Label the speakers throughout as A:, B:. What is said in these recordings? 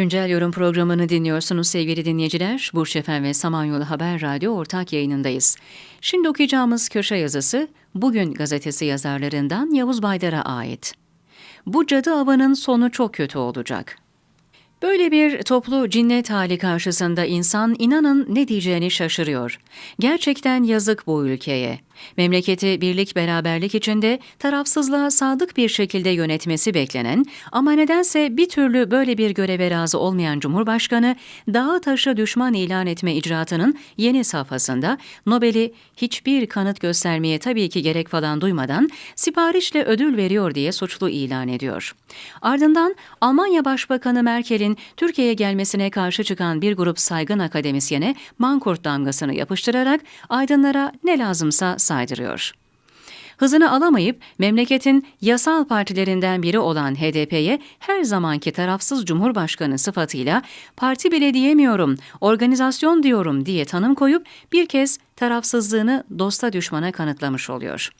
A: Güncel yorum programını dinliyorsunuz sevgili dinleyiciler. Burç Efem ve Samanyolu Haber Radyo ortak yayınındayız. Şimdi okuyacağımız köşe yazısı Bugün gazetesi yazarlarından Yavuz Baydar'a ait. Bu cadı avının sonu çok kötü olacak. Böyle bir toplu cinnet hali karşısında insan inanın ne diyeceğini şaşırıyor. Gerçekten yazık bu ülkeye. Memleketi birlik beraberlik içinde tarafsızlığa sadık bir şekilde yönetmesi beklenen ama nedense bir türlü böyle bir göreve razı olmayan Cumhurbaşkanı dağı taşı düşman ilan etme icraatının yeni safhasında Nobel'i hiçbir kanıt göstermeye tabii ki gerek falan duymadan siparişle ödül veriyor diye suçlu ilan ediyor. Ardından Almanya Başbakanı Merkel'in Türkiye'ye gelmesine karşı çıkan bir grup saygın akademisyene mankurt damgasını yapıştırarak aydınlara ne lazımsa saydırıyor. Hızını alamayıp memleketin yasal partilerinden biri olan HDP'ye her zamanki tarafsız cumhurbaşkanı sıfatıyla parti bile diyemiyorum, organizasyon diyorum diye tanım koyup bir kez tarafsızlığını dosta düşmana kanıtlamış oluyor.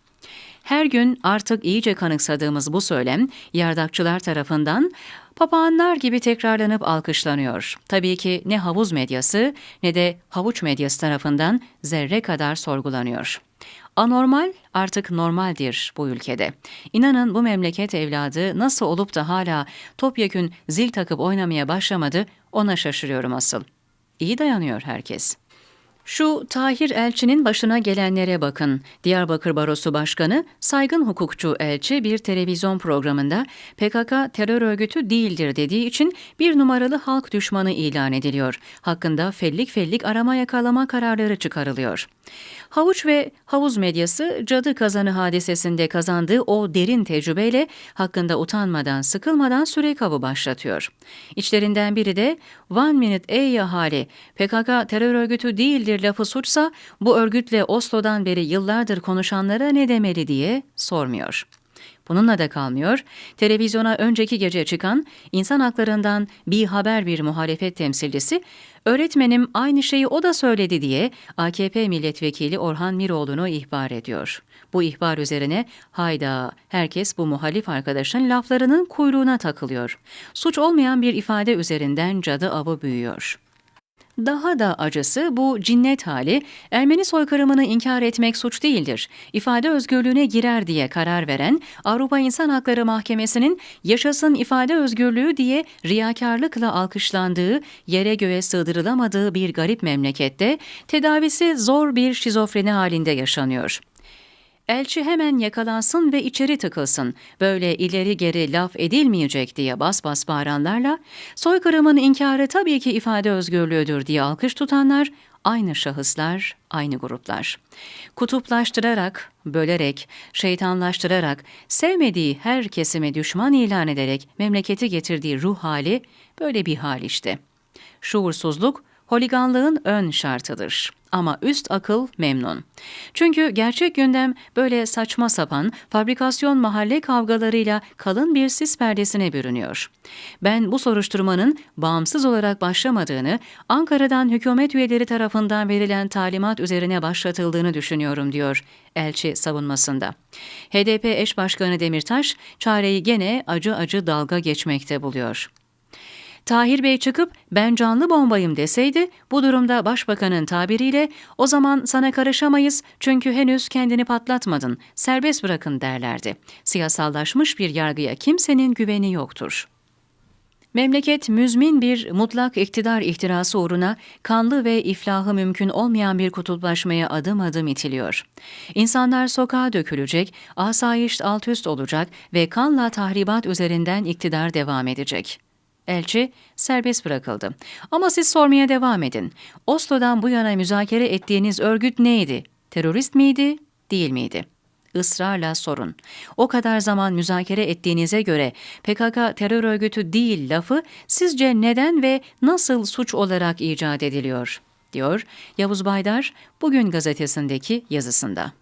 A: Her gün artık iyice kanıksadığımız bu söylem yardakçılar tarafından papağanlar gibi tekrarlanıp alkışlanıyor. Tabii ki ne havuz medyası ne de havuç medyası tarafından zerre kadar sorgulanıyor. Anormal artık normaldir bu ülkede. İnanın bu memleket evladı nasıl olup da hala topyekün zil takıp oynamaya başlamadı ona şaşırıyorum asıl. İyi dayanıyor herkes. Şu Tahir Elçi'nin başına gelenlere bakın. Diyarbakır Barosu Başkanı, saygın hukukçu Elçi bir televizyon programında PKK terör örgütü değildir dediği için bir numaralı halk düşmanı ilan ediliyor. Hakkında fellik fellik arama yakalama kararları çıkarılıyor. Havuç ve havuz medyası cadı kazanı hadisesinde kazandığı o derin tecrübeyle hakkında utanmadan, sıkılmadan süre avı başlatıyor. İçlerinden biri de One Minute ey ahali PKK terör örgütü değildir lafı suçsa bu örgütle Oslo'dan beri yıllardır konuşanlara ne demeli diye sormuyor. Bununla da kalmıyor. Televizyona önceki gece çıkan insan haklarından bir haber bir muhalefet temsilcisi, öğretmenim aynı şeyi o da söyledi diye AKP milletvekili Orhan Miroğlu'nu ihbar ediyor. Bu ihbar üzerine hayda herkes bu muhalif arkadaşın laflarının kuyruğuna takılıyor. Suç olmayan bir ifade üzerinden cadı avı büyüyor. Daha da acısı bu cinnet hali Ermeni soykırımını inkar etmek suç değildir. İfade özgürlüğüne girer diye karar veren Avrupa İnsan Hakları Mahkemesi'nin yaşasın ifade özgürlüğü diye riyakarlıkla alkışlandığı, yere göğe sığdırılamadığı bir garip memlekette tedavisi zor bir şizofreni halinde yaşanıyor. Elçi hemen yakalansın ve içeri tıkılsın. Böyle ileri geri laf edilmeyecek diye bas bas bağıranlarla soykırımın inkarı tabii ki ifade özgürlüğüdür diye alkış tutanlar aynı şahıslar, aynı gruplar. Kutuplaştırarak, bölerek, şeytanlaştırarak, sevmediği her kesime düşman ilan ederek memleketi getirdiği ruh hali böyle bir hal işte. Şuursuzluk, holiganlığın ön şartıdır. Ama üst akıl memnun. Çünkü gerçek gündem böyle saçma sapan fabrikasyon mahalle kavgalarıyla kalın bir sis perdesine bürünüyor. Ben bu soruşturmanın bağımsız olarak başlamadığını, Ankara'dan hükümet üyeleri tarafından verilen talimat üzerine başlatıldığını düşünüyorum diyor elçi savunmasında. HDP eş başkanı Demirtaş çareyi gene acı acı dalga geçmekte buluyor. Tahir Bey çıkıp ben canlı bombayım deseydi bu durumda başbakanın tabiriyle o zaman sana karışamayız çünkü henüz kendini patlatmadın serbest bırakın derlerdi. Siyasallaşmış bir yargıya kimsenin güveni yoktur. Memleket müzmin bir mutlak iktidar ihtirası uğruna kanlı ve iflahı mümkün olmayan bir kutuplaşmaya adım adım itiliyor. İnsanlar sokağa dökülecek, asayiş alt üst olacak ve kanla tahribat üzerinden iktidar devam edecek.'' Elçi serbest bırakıldı. Ama siz sormaya devam edin. Oslo'dan bu yana müzakere ettiğiniz örgüt neydi? Terörist miydi, değil miydi? Israrla sorun. O kadar zaman müzakere ettiğinize göre PKK terör örgütü değil lafı sizce neden ve nasıl suç olarak icat ediliyor? diyor Yavuz Baydar bugün gazetesindeki yazısında.